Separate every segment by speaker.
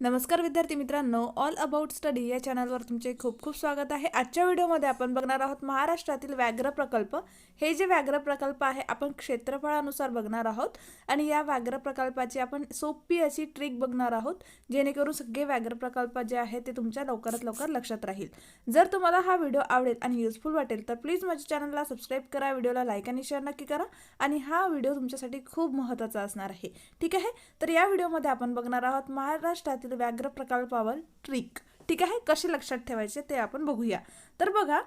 Speaker 1: नमस्कार विद्यार्थी मित्रांनो ऑल अबाउट स्टडी या चॅनलवर तुमचे खूप खूप स्वागत आहे. आजच्या व्हिडिओमध्ये आपण बघणार आहोत महाराष्ट्रातील व्याघ्र प्रकल्प. हे जे व्याघ्र प्रकल्प आहे आपण क्षेत्रफळानुसार बघणार आहोत आणि या व्याघ्र प्रकल्पाची आपण सोपी अशी ट्रिक बघणार आहोत जेणेकरून सगळे व्याघ्र प्रकल्प जे आहे ते तुमच्या लवकरात लवकर लक्षात राहील. जर तुम्हाला हा व्हिडिओ आवडेल आणि युजफुल वाटेल तर प्लीज माझ्या चॅनलला सबस्क्राईब करा व्हिडिओला लाईक आणि शेअर नक्की करा आणि हा व्हिडिओ तुमच्यासाठी खूप महत्त्वाचा असणार आहे. ठीक आहे? तर या व्हिडिओमध्ये आपण बघणार आहोत महाराष्ट्रातील व्याघ्र प्रकल्पावर ट्रिक. ठीक आहे? कसे लक्षात ठेवायचे ते आपण बघूया. तर बघा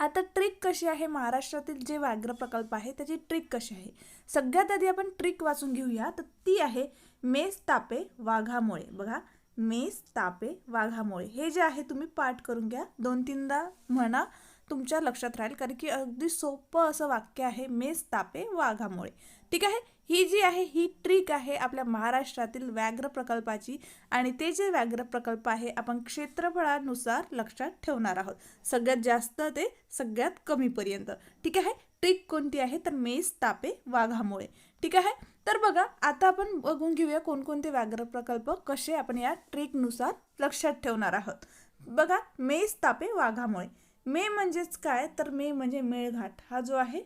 Speaker 1: आता ट्रिक कशी आहे? महाराष्ट्रातील जे व्याघ्र प्रकल्प आहे त्याची ट्रिक कशी आहे? सगळ्यात आधी आपण ट्रिक वाचून घेऊया. तर ती आहे मेस तापे वाघामुळे. बघा मेस तापे वाघामुळे. हे जे आहे तुम्ही पाठ करून घ्या. दोन तीनदा म्हणा तुमच्या लक्षात राहील कारण की अगदी सोपं असं वाक्य आहे मेस तापे वाघामुळे. ठीक आहे? ही जी आहे ही ट्रिक आहे आपल्या महाराष्ट्रातील व्याघ्र प्रकल्पाची आणि ते जे व्याघ्र प्रकल्प आहे आपण क्षेत्रफळानुसार लक्षात ठेवणार आहोत. सगळ्यात जास्त ते सगळ्यात कमीपर्यंत ठीक आहे? ट्रिक कोणती आहे? तर मेस तापे वाघामुळे. ठीक आहे? तर बघा आता आपण बघून घेऊया कोणकोणते व्याघ्र प्रकल्प कसे आपण या ट्रिकनुसार लक्षात ठेवणार आहोत. बघा मेस तापे वाघामुळे. मे म्हणजेच काय? तर मे म्हणजे मेळघाट. हा जो आहे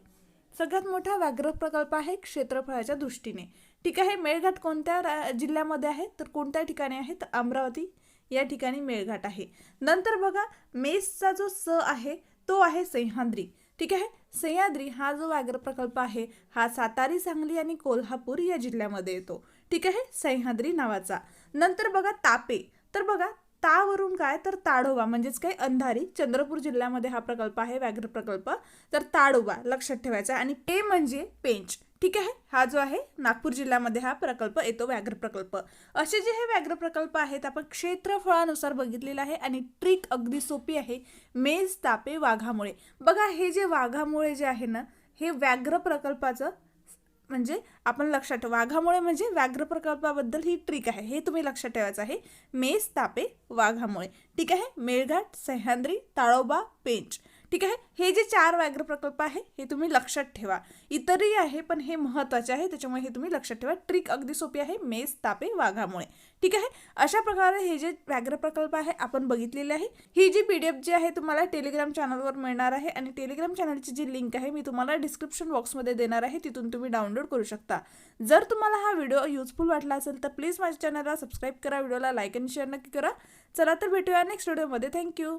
Speaker 1: सगळ्यात मोठा व्याघ्र प्रकल्प आहे क्षेत्रफळाच्या दृष्टीने. ठीक आहे मेळघाट कोणत्या रा जिल्ह्यामध्ये आहे? तर कोणत्या ठिकाणी आहे? तर अमरावती या ठिकाणी मेळघाट आहे. नंतर बघा मेसचा जो स आहे तो आहे सह्याद्री. ठीक आहे सह्याद्री हा जो व्याघ्र प्रकल्प आहे हा सातारी सांगली आणि कोल्हापूर या जिल्ह्यामध्ये येतो. ठीक आहे सह्याद्री नावाचा. नंतर बघा तापे. तर बघा तावरून काय तर ताडोबा म्हणजेच काही अंधारी चंद्रपूर जिल्ह्यामध्ये हा प्रकल्प आहे व्याघ्र प्रकल्प. तर ताडोबा लक्षात ठेवायचा आणि पे म्हणजे पेंच. ठीक आहे? हा जो आहे नागपूर जिल्ह्यामध्ये हा प्रकल्प येतो व्याघ्र प्रकल्प. असे जे हे व्याघ्र प्रकल्प आहेत आपण क्षेत्रफळानुसार बघितलेलं आहे आणि ट्रिक अगदी सोपी आहे. मेज तापे वाघामुळे. बघा हे जे वाघामुळे जे आहे ना हे व्याघ्र प्रकल्पाचं म्हणजे आपण लक्षात ठेवा. वाघामुळे म्हणजे व्याघ्र प्रकल्पाबद्दल ही ट्रिक आहे. हे तुम्ही लक्षात ठेवायचं आहे. मेस तापे वाघामुळे. ठीक आहे? मेळघाट सह्याद्री ताळोबा पेंच. ठीक आहे? हे जे चार व्याघ्र प्रकल्प आहे हे तुम्ही लक्षात ठेवा. इतरही आहे पण हे महत्त्वाचे आहे त्याच्यामुळे हे तुम्ही लक्षात ठेवा. ट्रिक अगदी सोपी आहे मेस तापे वाघामुळे. ठीक आहे? अशा प्रकारे हे जे व्याघ्र प्रकल्प आहे आपण बघितलेले आहे. ही जी पी डी एफ जी आहे तुम्हाला टेलिग्राम चॅनलवर मिळणार आहे आणि टेलिग्राम चॅनलची जी लिंक आहे मी तुम्हाला डिस्क्रिप्शन बॉक्समध्ये देणार आहे तिथून तुम्ही डाउनलोड करू शकता. जर तुम्हाला हा व्हिडिओ युजफुल वाटला असेल तर प्लीज माझ्या चॅनलला सबस्क्राईब करा व्हिडिओला लाईक आणि शेअर नक्की करा. चला तर भेटूया नेक्स्ट व्हिडिओमध्ये. थँक्यू.